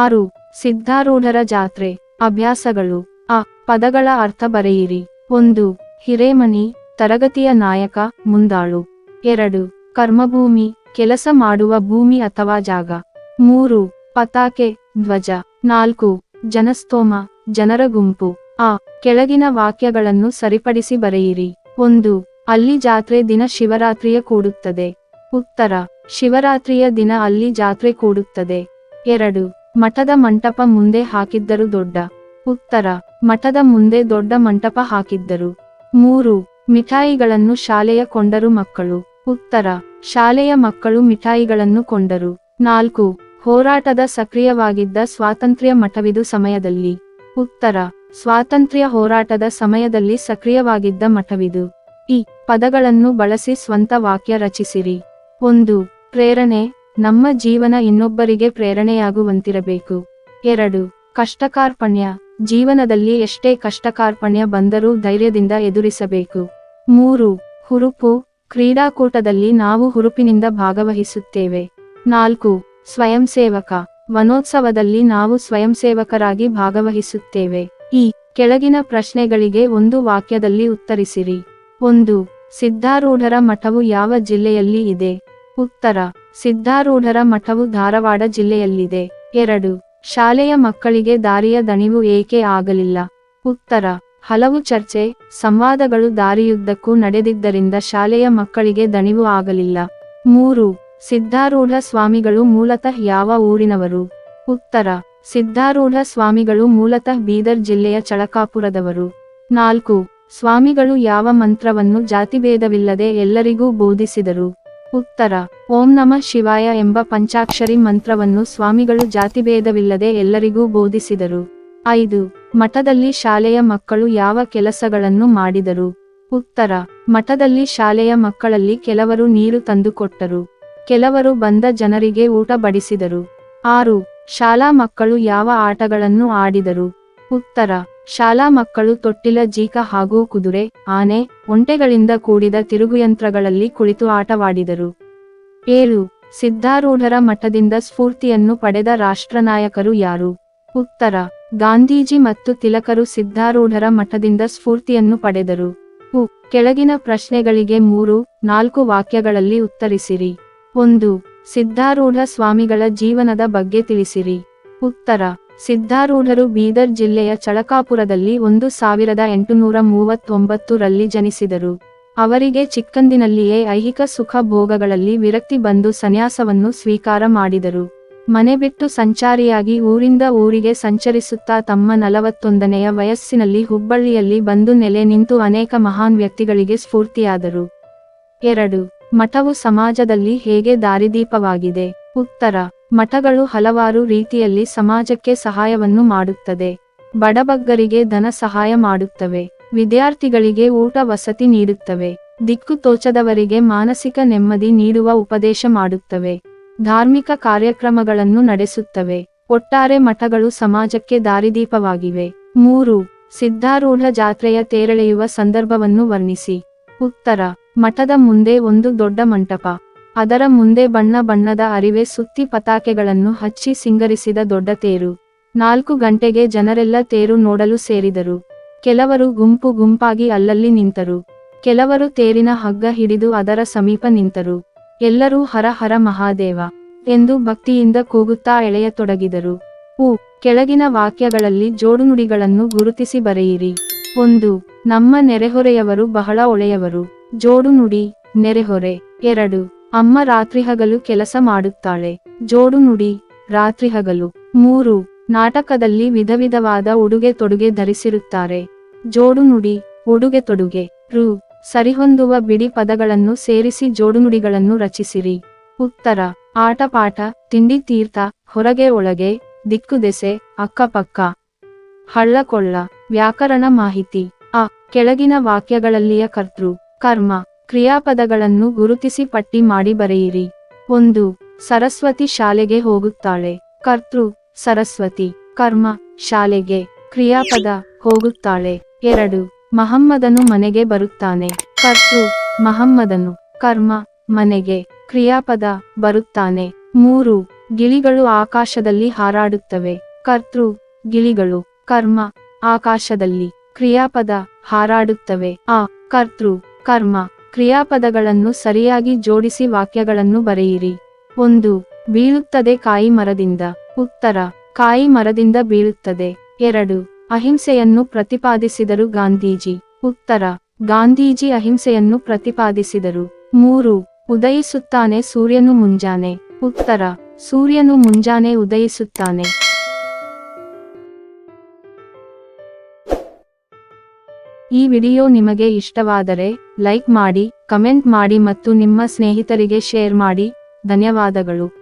ಆರು, ಸಿದ್ಧಾರೂಢರ ಜಾತ್ರೆ, ಅಭ್ಯಾಸಗಳು. ಅ ಪದಗಳ ಅರ್ಥ ಬರೆಯಿರಿ. ಒಂದು ಹಿರೇಮನಿ ತರಗತಿಯ ನಾಯಕ, ಮುಂದಾಳು. ಎರಡು, ಕರ್ಮಭೂಮಿ, ಕೆಲಸ ಮಾಡುವ ಭೂಮಿ ಅಥವಾ ಜಾಗ. ಮೂರು, ಪತಾಕೆ, ಧ್ವಜ. ನಾಲ್ಕು, ಜನಸ್ತೋಮ, ಜನರ ಗುಂಪು. ಆ, ಕೆಳಗಿನ ವಾಕ್ಯಗಳನ್ನು ಸರಿಪಡಿಸಿ ಬರೆಯಿರಿ. ಒಂದು, ಅಲ್ಲಿ ಜಾತ್ರೆ ದಿನ ಶಿವರಾತ್ರಿಯ ಕೂಡುತ್ತದೆ. ಉತ್ತರ, ಶಿವರಾತ್ರಿಯ ದಿನ ಅಲ್ಲಿ ಜಾತ್ರೆ ಕೂಡುತ್ತದೆ. ಎರಡು ಮಠದ ಮಂಟಪ ಮುಂದೆ ಹಾಕಿದ್ದರು ದೊಡ್ಡ ಉತ್ತರ. ಮಠದ ಮುಂದೆ ದೊಡ್ಡ ಮಂಟಪ ಹಾಕಿದ್ದರು. ಮೂರು, ಮಿಠಾಯಿಗಳನ್ನು ಶಾಲೆಯ ಕೊಂಡರು ಮಕ್ಕಳು. ಉತ್ತರ. ಶಾಲೆಯ ಮಕ್ಕಳು ಮಿಠಾಯಿಗಳನ್ನು ಕೊಂಡರು. ನಾಲ್ಕು, ಹೋರಾಟದ ಸಕ್ರಿಯವಾಗಿದ್ದ ಸ್ವಾತಂತ್ರ್ಯ ಮಠವಿದು ಸಮಯದಲ್ಲಿ. ಉತ್ತರ. ಸ್ವಾತಂತ್ರ್ಯ ಹೋರಾಟದ ಸಮಯದಲ್ಲಿ ಸಕ್ರಿಯವಾಗಿದ್ದ ಮಠವಿದು. ಈ ಪದಗಳನ್ನು ಬಳಸಿ ಸ್ವಂತ ವಾಕ್ಯ ರಚಿಸಿರಿ. ಒಂದು, ಪ್ರೇರಣೆ. ನಮ್ಮ ಜೀವನ ಇನ್ನೊಬ್ಬರಿಗೆ ಪ್ರೇರಣೆಯಾಗುವಂತಿರಬೇಕು. ಎರಡು, ಕಷ್ಟಕಾರ್ಪಣ್ಯ. ಜೀವನದಲ್ಲಿ ಎಷ್ಟೇ ಕಷ್ಟಕಾರ್ಪಣ್ಯ ಬಂದರೂ ಧೈರ್ಯದಿಂದ ಎದುರಿಸಬೇಕು. ಮೂರು, ಹುರುಪು. ಕ್ರೀಡಾಕೂಟದಲ್ಲಿ ನಾವು ಹುರುಪಿನಿಂದ ಭಾಗವಹಿಸುತ್ತೇವೆ. ನಾಲ್ಕು ಸ್ವಯಂ ಸೇವಕ ವನೋತ್ಸವದಲ್ಲಿ ನಾವು ಸ್ವಯಂ ಸೇವಕರಾಗಿ ಭಾಗವಹಿಸುತ್ತೇವೆ. ಈ, ಕೆಳಗಿನ ಪ್ರಶ್ನೆಗಳಿಗೆ ಒಂದು ವಾಕ್ಯದಲ್ಲಿ ಉತ್ತರಿಸಿರಿ. ಒಂದು, ಸಿದ್ಧಾರೂಢರ ಮಠವು ಯಾವ ಜಿಲ್ಲೆಯಲ್ಲಿ ಇದೆ? ಉತ್ತರ ಸಿದ್ಧಾರೂಢರ ಮಠವು ಧಾರವಾಡ ಜಿಲ್ಲೆಯಲ್ಲಿದೆ. ಎರಡು, ಶಾಲೆಯ ಮಕ್ಕಳಿಗೆ ದಾರಿಯ ದಣಿವು ಏಕೆ ಆಗಲಿಲ್ಲ? ಉತ್ತರ, ಹಲವು ಚರ್ಚೆ, ಸಂವಾದಗಳು ದಾರಿಯುದ್ದಕ್ಕೂ ನಡೆದಿದ್ದರಿಂದ ಶಾಲೆಯ ಮಕ್ಕಳಿಗೆ ದಣಿವು ಆಗಲಿಲ್ಲ. ಮೂರು, ಸಿದ್ಧಾರೂಢ ಸ್ವಾಮಿಗಳು ಮೂಲತಃ ಯಾವ ಊರಿನವರು? ಉತ್ತರ, ಸಿದ್ಧಾರೂಢ ಸ್ವಾಮಿಗಳು ಮೂಲತಃ ಬೀದರ್ ಜಿಲ್ಲೆಯ ಚಳಕಾಪುರದವರು. ನಾಲ್ಕು, ಸ್ವಾಮಿಗಳು ಯಾವ ಮಂತ್ರವನ್ನು ಜಾತಿಭೇದವಿಲ್ಲದೆ ಎಲ್ಲರಿಗೂ ಬೋಧಿಸಿದರು? ಉತ್ತರ, ಓಂ ನಮ ಶಿವಾಯ ಎಂಬ ಪಂಚಾಕ್ಷರಿ ಮಂತ್ರವನ್ನು ಸ್ವಾಮಿಗಳು ಜಾತಿಭೇದವಿಲ್ಲದೆ ಎಲ್ಲರಿಗೂ ಬೋಧಿಸಿದರು. ಐದು, ಮಠದಲ್ಲಿ ಶಾಲೆಯ ಮಕ್ಕಳು ಯಾವ ಕೆಲಸಗಳನ್ನು ಮಾಡಿದರು? ಉತ್ತರ, ಮಠದಲ್ಲಿ ಶಾಲೆಯ ಮಕ್ಕಳಲ್ಲಿ ಕೆಲವರು ನೀರು ತಂದುಕೊಟ್ಟರು. ಕೆಲವರು ಬಂದ ಜನರಿಗೆ ಊಟ ಬಡಿಸಿದರು. ಆರು, ಶಾಲಾ ಮಕ್ಕಳು ಯಾವ ಆಟಗಳನ್ನು ಆಡಿದರು? ಉತ್ತರ, ಶಾಲಾ ಮಕ್ಕಳು ತೊಟ್ಟಿಲ ಜೀಕ ಹಾಗೂ ಕುದುರೆ, ಆನೆ, ಒಂಟೆಗಳಿಂದ ಕೂಡಿದ ತಿರುಗುಯಂತ್ರಗಳಲ್ಲಿ ಕುಳಿತು ಆಟವಾಡಿದರು. ಏಳು, ಸಿದ್ಧಾರೂಢರ ಮಠದಿಂದ ಸ್ಫೂರ್ತಿಯನ್ನು ಪಡೆದ ರಾಷ್ಟ್ರನಾಯಕರು ಯಾರು? ಉತ್ತರ, ಗಾಂಧೀಜಿ ಮತ್ತು ತಿಲಕರು ಸಿದ್ಧಾರೂಢರ ಮಠದಿಂದ ಸ್ಫೂರ್ತಿಯನ್ನು ಪಡೆದರು. ಉ, ಕೆಳಗಿನ ಪ್ರಶ್ನೆಗಳಿಗೆ ಮೂರು, ನಾಲ್ಕು ವಾಕ್ಯಗಳಲ್ಲಿ ಉತ್ತರಿಸಿರಿ. ಒಂದು, ಸಿದ್ಧಾರೂಢ ಸ್ವಾಮಿಗಳ ಜೀವನದ ಬಗ್ಗೆ ತಿಳಿಸಿರಿ. ಉತ್ತರ ಸಿದ್ಧಾರೂಢರು ಬೀದರ್ ಜಿಲ್ಲೆಯ ಚಳಕಾಪುರದಲ್ಲಿ ಒಂದು ಸಾವಿರದ ಎಂಟುನೂರ ಮೂವತ್ತೊಂಬತ್ತು ರಲ್ಲಿ ಜನಿಸಿದರು. ಅವರಿಗೆ ಚಿಕ್ಕಂದಿನಲ್ಲಿಯೇ ಐಹಿಕ ಸುಖ ಭೋಗಗಳಲ್ಲಿ ವಿರಕ್ತಿ ಬಂದು ಸನ್ಯಾಸವನ್ನು ಸ್ವೀಕಾರ ಮಾಡಿದರು. ಮನೆ ಬಿಟ್ಟು ಸಂಚಾರಿಯಾಗಿ ಊರಿಂದ ಊರಿಗೆ ಸಂಚರಿಸುತ್ತಾ ತಮ್ಮ ನಲವತ್ತೊಂದನೆಯ ವಯಸ್ಸಿನಲ್ಲಿ ಹುಬ್ಬಳ್ಳಿಯಲ್ಲಿ ಬಂದು ನೆಲೆ ನಿಂತು ಅನೇಕ ಮಹಾನ್ ವ್ಯಕ್ತಿಗಳಿಗೆ ಸ್ಫೂರ್ತಿಯಾದರು. ಎರಡು. ಮಠವು ಸಮಾಜದಲ್ಲಿ ಹೇಗೆ ದಾರಿದೀಪವಾಗಿದೆ? ಉತ್ತರ. ಮಠಗಳು ಹಲವಾರು ರೀತಿಯಲ್ಲಿ ಸಮಾಜಕ್ಕೆ ಸಹಾಯವನ್ನು ಮಾಡುತ್ತದೆ. ಬಡಬಗ್ಗರಿಗೆ ಧನ ಸಹಾಯ ಮಾಡುತ್ತವೆ. ವಿದ್ಯಾರ್ಥಿಗಳಿಗೆ ಊಟ ವಸತಿ ನೀಡುತ್ತವೆ. ದಿಕ್ಕು ತೋಚದವರಿಗೆ ಮಾನಸಿಕ ನೆಮ್ಮದಿ ನೀಡುವ ಉಪದೇಶ ಮಾಡುತ್ತವೆ. ಧಾರ್ಮಿಕ ಕಾರ್ಯಕ್ರಮಗಳನ್ನು ನಡೆಸುತ್ತವೆ. ಒಟ್ಟಾರೆ ಮಠಗಳು ಸಮಾಜಕ್ಕೆ ದಾರಿದೀಪವಾಗಿವೆ. ಮೂರು, ಸಿದ್ಧಾರೂಢ ಜಾತ್ರೆಯ ತೇರಳೆಯುವ ಸಂದರ್ಭವನ್ನು ವರ್ಣಿಸಿ. ಉತ್ತರ, ಮಠದ ಮುಂದೆ ಒಂದು ದೊಡ್ಡ ಮಂಟಪ. ಅದರ ಮುಂದೆ ಬಣ್ಣ ಬಣ್ಣದ ಅರಿವೆ ಸುತ್ತಿ ಪತಾಕೆಗಳನ್ನು ಹಚ್ಚಿ ಸಿಂಗರಿಸಿದ ದೊಡ್ಡ ತೇರು. ನಾಲ್ಕು ಗಂಟೆಗೆ ಜನರೆಲ್ಲ ತೇರು ನೋಡಲು ಸೇರಿದರು. ಕೆಲವರು ಗುಂಪು ಗುಂಪಾಗಿ ಅಲ್ಲಲ್ಲಿ ನಿಂತರು. ಕೆಲವರು ತೇರಿನ ಹಗ್ಗ ಹಿಡಿದು ಅದರ ಸಮೀಪ ನಿಂತರು. ಎಲ್ಲರೂ ಹರ ಹರ ಮಹಾದೇವ ಎಂದು ಭಕ್ತಿಯಿಂದ ಕೂಗುತ್ತಾ ಎಳೆಯತೊಡಗಿದರು. ಉ ಕೆಳಗಿನ ವಾಕ್ಯಗಳಲ್ಲಿ ಜೋಡುನುಡಿಗಳನ್ನು ಗುರುತಿಸಿ ಬರೆಯಿರಿ. ಒಂದು, ನಮ್ಮ ನೆರೆಹೊರೆಯವರು ಬಹಳ ಒಳೆಯವರು ಜೋಡುನುಡಿ, ನೆರೆಹೊರೆ. ಎರಡು ಅಮ್ಮ ರಾತ್ರಿ ಹಗಲು ಕೆಲಸ ಮಾಡುತ್ತಾಳೆ. ಜೋಡುನುಡಿ ರಾತ್ರಿಹಗಲು ಮೂರು, ನಾಟಕದಲ್ಲಿ ವಿಧ ವಿಧವಾದ ಉಡುಗೆ ತೊಡುಗೆ ಧರಿಸಿರುತ್ತಾರೆ. ಜೋಡುನುಡಿ ಉಡುಗೆ ತೊಡುಗೆ. ರು, ಸರಿಹೊಂದುವ ಬಿಡಿ ಪದಗಳನ್ನು ಸೇರಿಸಿ ಜೋಡುನುಡಿಗಳನ್ನು ರಚಿಸಿರಿ. ಉತ್ತರ ಆಟಪಾಠ ತಿಂಡಿ ತೀರ್ಥ, ಹೊರಗೆ ಒಳಗೆ, ದಿಕ್ಕು ದೆಸೆ ಅಕ್ಕಪಕ್ಕ ಹಳ್ಳಕೊಳ್ಳ ವ್ಯಾಕರಣ ಮಾಹಿತಿ. ಅ, ಕೆಳಗಿನ ವಾಕ್ಯಗಳಲ್ಲಿಯ ಕರ್ತೃ, ಕರ್ಮ. ಕ್ರಿಯಾಪದಗಳನ್ನು ಗುರುತಿಸಿ ಪಟ್ಟಿ ಮಾಡಿ ಬರೆಯಿರಿ. ಒಂದು, ಸರಸ್ವತಿ ಶಾಲೆಗೆ ಹೋಗುತ್ತಾಳೆ. ಕರ್ತೃ, ಸರಸ್ವತಿ, ಕರ್ಮ, ಶಾಲೆಗೆ ಕ್ರಿಯಾಪದ ಹೋಗುತ್ತಾಳೆ. ಎರಡು, ಮಹಮ್ಮದನು ಮನೆಗೆ ಬರುತ್ತಾನೆ. ಕರ್ತೃ, ಮಹಮ್ಮದನು ಕರ್ಮ, ಮನೆಗೆ ಕ್ರಿಯಾಪದ ಬರುತ್ತಾನೆ. ಮೂರು, ಗಿಳಿಗಳು ಆಕಾಶದಲ್ಲಿ ಹಾರಾಡುತ್ತವೆ. ಕರ್ತೃ, ಗಿಳಿಗಳು ಕರ್ಮ, ಆಕಾಶದಲ್ಲಿ ಕ್ರಿಯಾಪದ ಹಾರಾಡುತ್ತವೆ. ಆ, ಕರ್ತೃ, ಕರ್ಮ ಕ್ರಿಯಾಪದಗಳನ್ನು ಸರಿಯಾಗಿ ಜೋಡಿಸಿ ವಾಕ್ಯಗಳನ್ನು ಬರೆಯಿರಿ. ಒಂದು, ಬೀಳುತ್ತದೆ ಕಾಯಿ ಮರದಿಂದ. ಉತ್ತರ, ಕಾಯಿ ಮರದಿಂದ ಬೀಳುತ್ತದೆ. ಎರಡು, ಅಹಿಂಸೆಯನ್ನು ಪ್ರತಿಪಾದಿಸಿದರು ಗಾಂಧೀಜಿ. ಉತ್ತರ, ಗಾಂಧೀಜಿ ಅಹಿಂಸೆಯನ್ನು ಪ್ರತಿಪಾದಿಸಿದರು. ಮೂರು, ಉದಯಿಸುತ್ತಾನೆ ಸೂರ್ಯನು ಮುಂಜಾನೆ. ಉತ್ತರ, ಸೂರ್ಯನು ಮುಂಜಾನೆ ಉದಯಿಸುತ್ತಾನೆ. ಈ ವಿಡಿಯೋ ನಿಮಗೆ ಇಷ್ಟವಾದರೆ ಲೈಕ್ ಮಾಡಿ ಕಮೆಂಟ್ ಮಾಡಿ ಮತ್ತು ನಿಮ್ಮ ಸ್ನೇಹಿತರಿಗೆ ಶೇರ್ ಮಾಡಿ. ಧನ್ಯವಾದಗಳು.